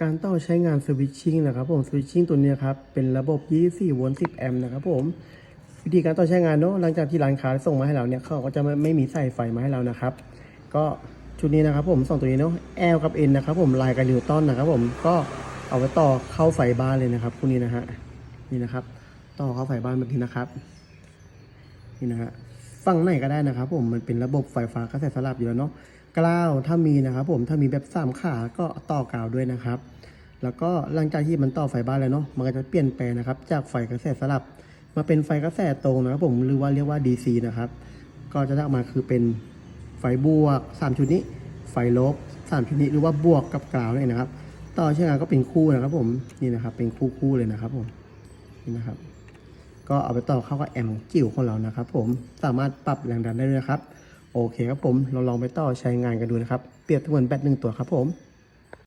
การต่อใช้งานสวิตชิ่งนะครับผมสวิตชิ่งตัวนี้ครับเป็นระบบ24โวลต์10แอมป์นะครับผมวิธีการต่อใช้งานเนาะหลังจากที่ร้านค้าส่งมาให้เราเนี่ยเขาก็จะไม่ไม่มีใส่ไฟมาให้เรานะครับ ก็ชุดนี้นะครับผมสองตัวนี้เนาะ L กับ N นะครับผมลายกับนิวตันนะครับผมก็เอาไว้ต่อเข้าไฟบ้านเลยนะครับพวกนี้นะฮะนี่นะครับ ต่อเข้าไฟบ้านแบบนี้นะครับ นี่นะฮะ ฝั่งไหนก็ได้นะครับ ผมมันเป็นระบบไฟฟ้ากระแสสลับอยู่แล้วเนาะกล้าวถ้ามีนะครับ ผมถ้ามีแบบสามขาก็ต่อกาวด้วยนะครับ แล้วก็หลังจากที่มันต่อไฟบ้านแล้วเนาะมันก็จะเปลี่ยนแปลงนะครับ จากไฟกระแสสลับ มาเป็นไฟกระแสตรงนะครับ ผมหรือว่าเรียกว่า DC นะครับ ก็จะได้ออกมาคือเป็นไฟบวก 3 ชุดนี้ ไฟลบ 3 ชุดนี้หรือว่าบวกกับกราวนี่นะครับ ต่อใช้งานก็เป็นคู่นะครับ ผมนี่นะครับเป็นคู่คู่เลยนะครับผมนี่นะครับ ก็เอาไปต่อเข้ากับแอมป์จิ๋วของเรานะครับ ผมสามารถปรับแรงดันได้ด้วยครับ โอเคครับผมเราลองไปต่อใช้งานกันดูนะครับ เปรียบเสมือนแบตหนึ่งตัวครับผม